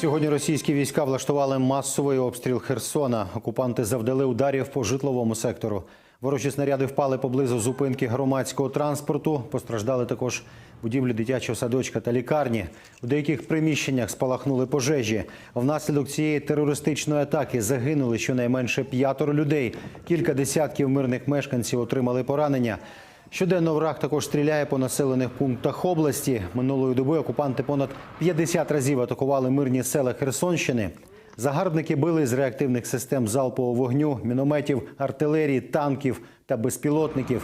Сьогодні російські війська влаштували масовий обстріл Херсона. Окупанти завдали ударів по житловому сектору. Ворожі снаряди впали поблизу зупинки громадського транспорту. Постраждали також будівлі дитячого садочка та лікарні. У деяких приміщеннях спалахнули пожежі. Внаслідок цієї терористичної атаки загинули щонайменше п'ятеро людей. Кілька десятків мирних мешканців отримали поранення. Щоденно враг також стріляє по населених пунктах області. Минулої доби окупанти понад 50 разів атакували мирні села Херсонщини. Загарбники били з реактивних систем залпового вогню, мінометів, артилерії, танків та безпілотників.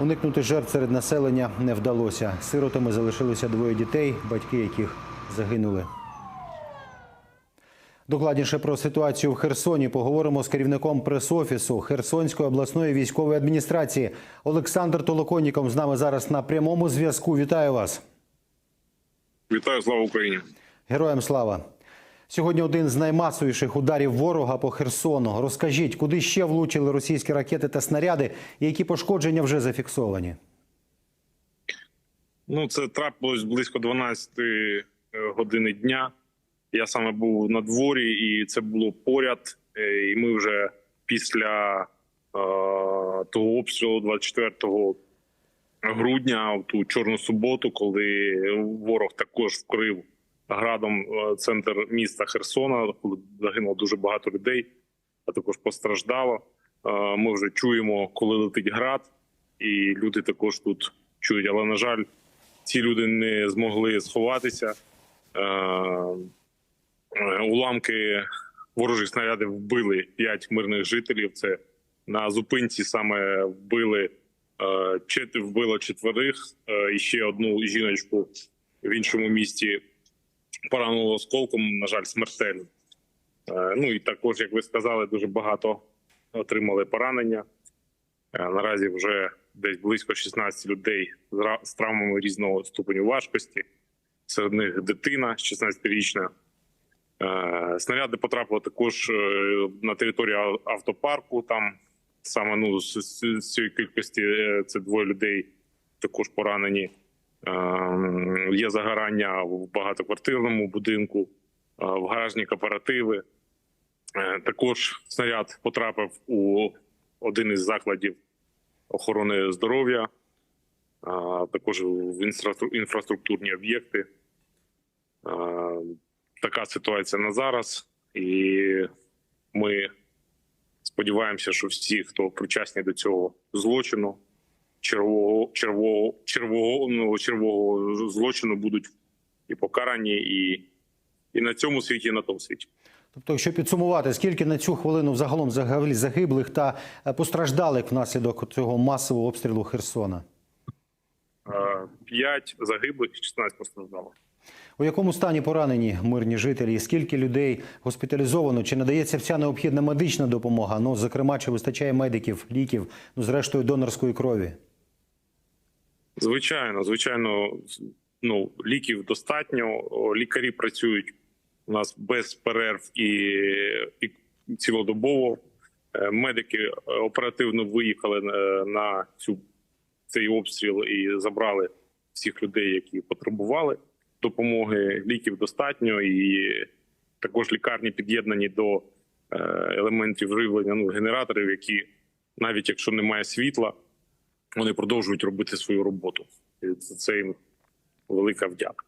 Уникнути жертв серед населення не вдалося. Сиротами залишилося двоє дітей, батьки яких загинули. Докладніше про ситуацію в Херсоні поговоримо з керівником прес-офісу Херсонської обласної військової адміністрації. Олександр Толоконніков з нами зараз на прямому зв'язку. Вітаю вас. Вітаю, слава Україні. Героям слава. Сьогодні один з наймасовіших ударів ворога по Херсону. Розкажіть, куди ще влучили російські ракети та снаряди, і які пошкодження вже зафіксовані? Ну, це трапилось близько 12 години дня. Я саме був на дворі, і це було поряд. Е, І ми вже після е, того обстрілу 24 грудня, в ту чорну суботу, коли ворог також вкрив градом е, центр міста Херсона, коли загинуло дуже багато людей, а також постраждало. Е, Ми вже чуємо, коли летить град, і люди також тут чують. Але на жаль, ці люди не змогли сховатися. Е, Уламки ворожих снарядів вбили п'ять мирних жителів. Це на зупинці саме вбили е, вбило четверих, е, і ще одну жіночку в іншому місті поранило осколком, на жаль, смертельно. Е, Ну і також, як ви сказали, дуже багато отримали поранення. Е, Наразі вже десь близько 16 людей з травмами різного ступеню важкості. Серед них дитина 16-річна. Е, Снаряди потрапили також е, на територію автопарку. Там саме ну з, цієї кількості е, це двоє людей також поранені. Є загорання в багатоквартирному будинку, в гаражні кооперативи. Також снаряд потрапив у один із закладів охорони здоров'я, також в інфраструктурні об'єкти. Така ситуація на зараз, і ми сподіваємося, що всі, хто причасні до цього злочину, червого, червого, червого, ну, червого злочину, будуть і покарані, і, і на цьому світі, і на тому світі. Тобто, якщо підсумувати, скільки на цю хвилину взагалом загиблих- та е, постраждалих внаслідок цього масового обстрілу Херсона? А, П'ять загиблих, 16 постраждало. У якому стані поранені мирні жителі? Скільки людей госпіталізовано? Чи надається вся необхідна медична допомога? Ну, зокрема, чи вистачає медиків, ліків, ну зрештою донорської крові? Звичайно, звичайно, ну ліків достатньо. Лікарі працюють у нас без перерв і, і цілодобово. Е, Медики е, оперативно виїхали е, на цю цей обстріл і забрали всіх людей, які потребували допомоги. Ліків достатньо, і також лікарні під'єднані до е, елементів живлення, ну генераторів, які навіть якщо немає світла, вони продовжують робити свою роботу. І за це їм велика вдяка.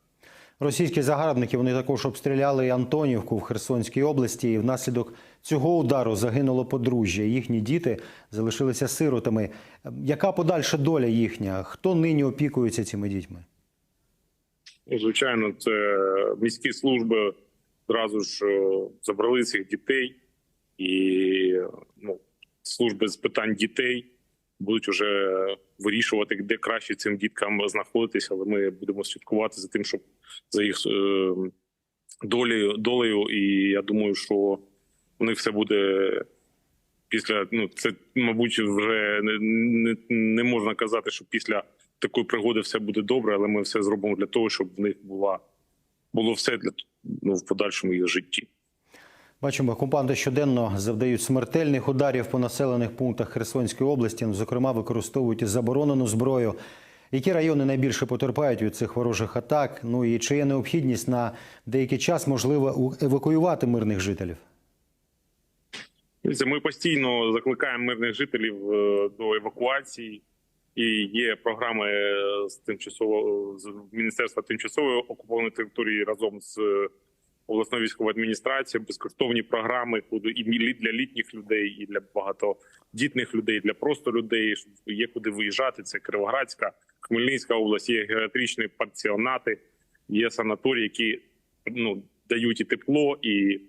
Російські загарбники вони також обстріляли Антонівку в Херсонській області. І внаслідок цього удару загинуло подружжя. Їхні діти залишилися сиротами. Яка подальша доля їхня? Хто нині опікується цими дітьми? Ну, Звичайно, це міські служби зразу ж забрали цих дітей, і ну, служби з питань дітей будуть вже вирішувати, де краще цим діткам знаходитися. Але ми будемо слідкувати за тим, щоб за їх е, долею, долею. І я думаю, що у них все буде після. Ну це мабуть вже не, не, не можна казати, що після такої пригоди все буде добре, але ми все зробимо для того, щоб в них була було все для ну, в подальшому їх житті. Бачимо, окупанти щоденно завдають смертельних ударів по населених пунктах Херсонської області. Зокрема, використовують заборонену зброю. Які райони найбільше потерпають від цих ворожих атак? Ну і чи є необхідність на деякий час можливо евакуювати мирних жителів? Ми постійно закликаємо мирних жителів е, до евакуації, і є програми е, з тимчасово з міністерства тимчасової окупованої території разом з е, обласною військовою адміністрацією, безкоштовні програми, куди і для літніх людей, і для багатодітних людей, для просто людей. Є куди виїжджати. Це Кривоградська, Хмельницька область, є геріатричні пансіонати, є санаторії, які ну дають і тепло, і,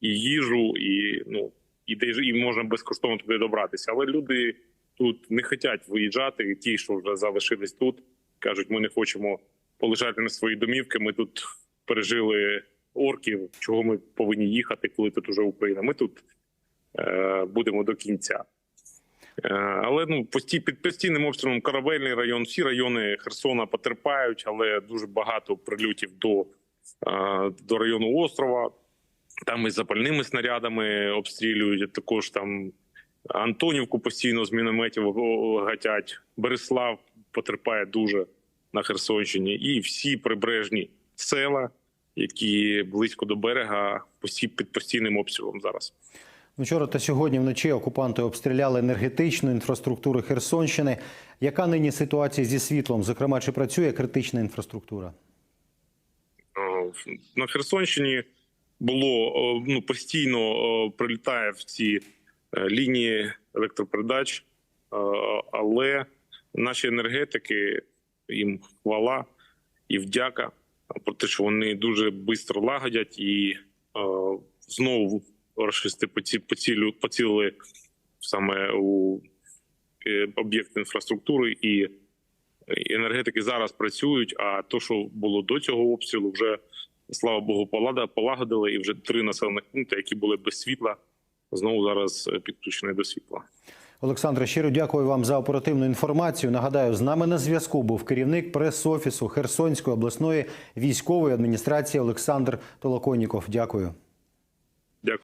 і їжу, і ну і де і можна безкоштовно туди добратися. Але люди тут не хочуть виїжджати. Ті, що вже залишились тут, кажуть, ми не хочемо полежати на свої домівки. Ми тут пережили орків. Чого ми повинні їхати, коли тут уже Україна? Ми тут е, будемо до кінця. Е, Але ну пості під постійним обстрілом Каравельний район, всі райони Херсона потерпають, але дуже багато прильотів до, е, до району острова. Там і запальними снарядами обстрілюють. Також там Антонівку постійно з мінометів гатять. Береслав потерпає дуже на Херсонщині, і всі прибережні села, які близько до берега, під постійним обстрілом зараз. Вчора та сьогодні вночі окупанти обстріляли енергетичну інфраструктуру Херсонщини. Яка нині ситуація зі світлом? Зокрема, чи працює критична інфраструктура? На Херсонщині було ну постійно прилітає в ці лінії електропередач, е, але наші енергетики їм хвала і вдяка про те, що вони дуже швидко лагодять і е, знову рашисти поці- поцілю поцілили саме у е, об'єкт інфраструктури і енергетики зараз працюють. А то, що було до цього обстрілу, вже слава Богу, полада полагодили, і вже три населених пункти, які були без світла, знову зараз підключений до світла. Олександре, щиро дякую вам за оперативну інформацію. Нагадаю, з нами на зв'язку був керівник прес-офісу Херсонської обласної військової адміністрації Олександр Толоконіков. Дякую.